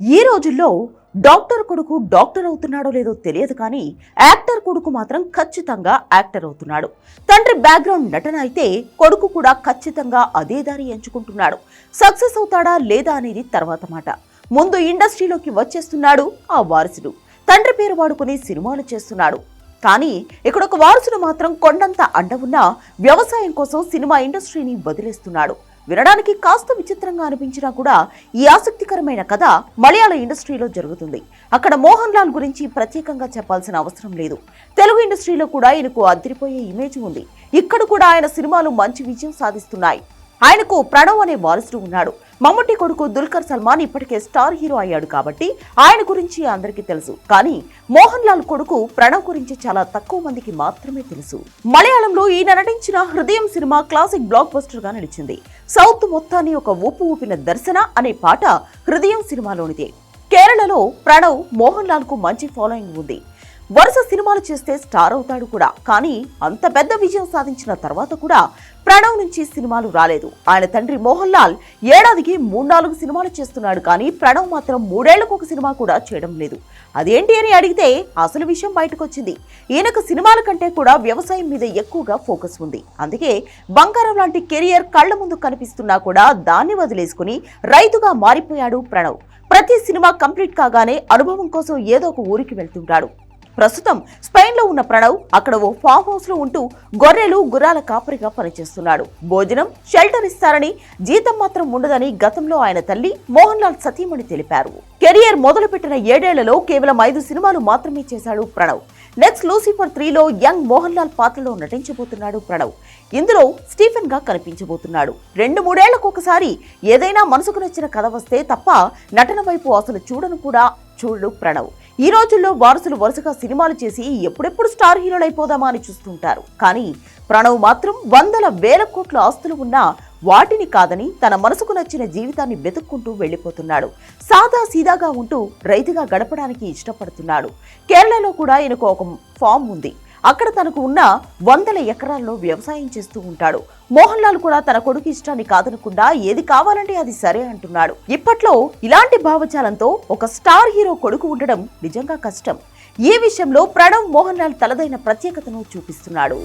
ఈ రోజుల్లో డాక్టర్ కొడుకు డాక్టర్ అవుతున్నాడో లేదో తెలియదు కానీ యాక్టర్ కొడుకు మాత్రం ఖచ్చితంగా యాక్టర్ అవుతున్నాడు. తండ్రి బ్యాక్గ్రౌండ్ నటన అయితే కొడుకు కూడా ఖచ్చితంగా అదే దారి ఎంచుకుంటున్నాడు. సక్సెస్ అవుతాడా లేదా అనేది తర్వాత మాట. ముందు ఇండస్ట్రీలోకి వచ్చేస్తున్నాడు ఆ వారసుడు. తండ్రి పేరు వాడుకుని సినిమాలు చేస్తున్నాడు. కానీ ఇక్కడ ఒక వారసుడు మాత్రం కొండంత అండ ఉన్న వ్యవసాయం కోసం సినిమా ఇండస్ట్రీని వదిలేస్తున్నాడు. వినడానికి కాస్త విచిత్రంగా అనిపించినా కూడా ఈ ఆసక్తికరమైన కథ మలయాళ ఇండస్ట్రీలో జరుగుతుంది. అక్కడ మోహన్ లాల్ గురించి ప్రత్యేకంగా చెప్పాల్సిన అవసరం లేదు. తెలుగు ఇండస్ట్రీలో కూడా ఆయనకు అదిరిపోయే ఇమేజ్ ఉంది. ఇక్కడ కూడా ఆయన సినిమాలు మంచి విజయం సాధిస్తున్నాయి. ఆయనకు ప్రణవ్ అనే వారసుడు ఉన్నాడు. మమ్మటి కొడుకు దుల్కర్ సల్మాన్ ఇప్పటికే స్టార్ హీరో అయ్యాడు కాబట్టి ఆయన గురించి అందరికీ తెలుసు. కానీ మోహన్ లాల్ కొడుకు ప్రణవ్ గురించి చాలా తక్కువ మందికి మాత్రమే తెలుసు. మలయాళంలో ఈయన నటించిన హృదయం సినిమా క్లాసిక్ బ్లాక్ బస్టర్గా నిలిచింది. సౌత్ మొత్తాన్ని ఒక ఊపు ఊపిన దర్శన అనే పాట హృదయం సినిమాలోనిదే. కేరళలో ప్రణవ్ మోహన్ లాల్కు మంచి ఫాలోయింగ్ ఉంది. వరుస సినిమాలు చేస్తే స్టార్ అవుతాడు కూడా. కానీ అంత పెద్ద విజయం సాధించిన తర్వాత కూడా ప్రణవ్ నుంచి సినిమాలు రాలేదు. ఆయన తండ్రి మోహన్ లాల్ ఏడాదికి మూడు నాలుగు సినిమాలు చేస్తున్నాడు. కానీ ప్రణవ్ మాత్రం మూడేళ్ళకు ఒక సినిమా కూడా చేయడం లేదు. అదేంటి అని అడిగితే అసలు విషయం బయటకు వచ్చింది ఈయనకు సినిమాల కంటే కూడా వ్యవసాయం మీద ఎక్కువగా ఫోకస్ ఉంది. అందుకే బంగారం లాంటి కెరియర్ కళ్ళ ముందు కనిపిస్తున్నా కూడా దాన్ని వదిలేసుకుని రైతుగా మారిపోయాడు ప్రణవ్. ప్రతి సినిమా కంప్లీట్ కాగానే అనుభవం కోసం ఏదో ఒక ఊరికి వెళ్తుంటాడు. ప్రస్తుతం స్పెయిన్లో ఉన్న ప్రణవ్ అక్కడ ఓ ఫామ్ హౌస్లో ఉంటూ గొర్రెలు గుర్రాల కాపరిగా పనిచేస్తున్నాడు. భోజనం షెల్టర్ ఇస్తారని జీతం మాత్రం ఉండదని గతంలో ఆయన తల్లి మోహన్ లాల్ సతీమణి తెలిపారు. కెరియర్ మొదలుపెట్టిన ఏడేళ్ళలో కేవలం ఐదు సినిమాలు మాత్రమే చేశాడు ప్రణవ్. నెక్స్ట్ లూసిఫర్ త్రీలో యంగ్ మోహన్ లాల్ పాత్రలో నటించబోతున్నాడు ప్రణవ్. ఇందులో స్టీఫెన్గా కనిపించబోతున్నాడు. రెండు మూడేళ్ళకు ఒకసారి ఏదైనా మనసుకు నచ్చిన కథ వస్తే తప్ప నటన వైపు అసలు చూడను కూడా చూడు ప్రణవ్. ఈ రోజుల్లో వారసులు వరుసగా సినిమాలు చేసి ఎప్పుడెప్పుడు స్టార్ హీరోలు అయిపోదామా అని చూస్తుంటారు. కానీ ప్రణవ్ మాత్రం వందల వేల కోట్ల ఆస్తులు ఉన్నా వాటిని కాదని తన మనసుకు నచ్చిన జీవితాన్ని వెతుక్కుంటూ వెళ్ళిపోతున్నాడు. సాదా సీదాగా ఉంటూ రైతుగా గడపడానికి ఇష్టపడుతున్నాడు. కేరళలో కూడా ఈయనకు ఒక ఫామ్ ఉంది. అక్కడ తనకు ఉన్న వందల ఎకరాల్లో వ్యవసాయం చేస్తూ ఉంటాడు. మోహన్ లాల్ కూడా తన కొడుకు ఇష్టాన్ని కాదనకుండా ఏది కావాలంటే అది సరే అంటున్నాడు. ఇప్పట్లో ఇలాంటి భావజాలంతో ఒక స్టార్ హీరో కొడుకు ఉండడం నిజంగా కష్టం. ఈ విషయంలో ప్రణవ్ మోహన్ లాల్ తలదైన ప్రత్యేకతను చూపిస్తున్నాడు?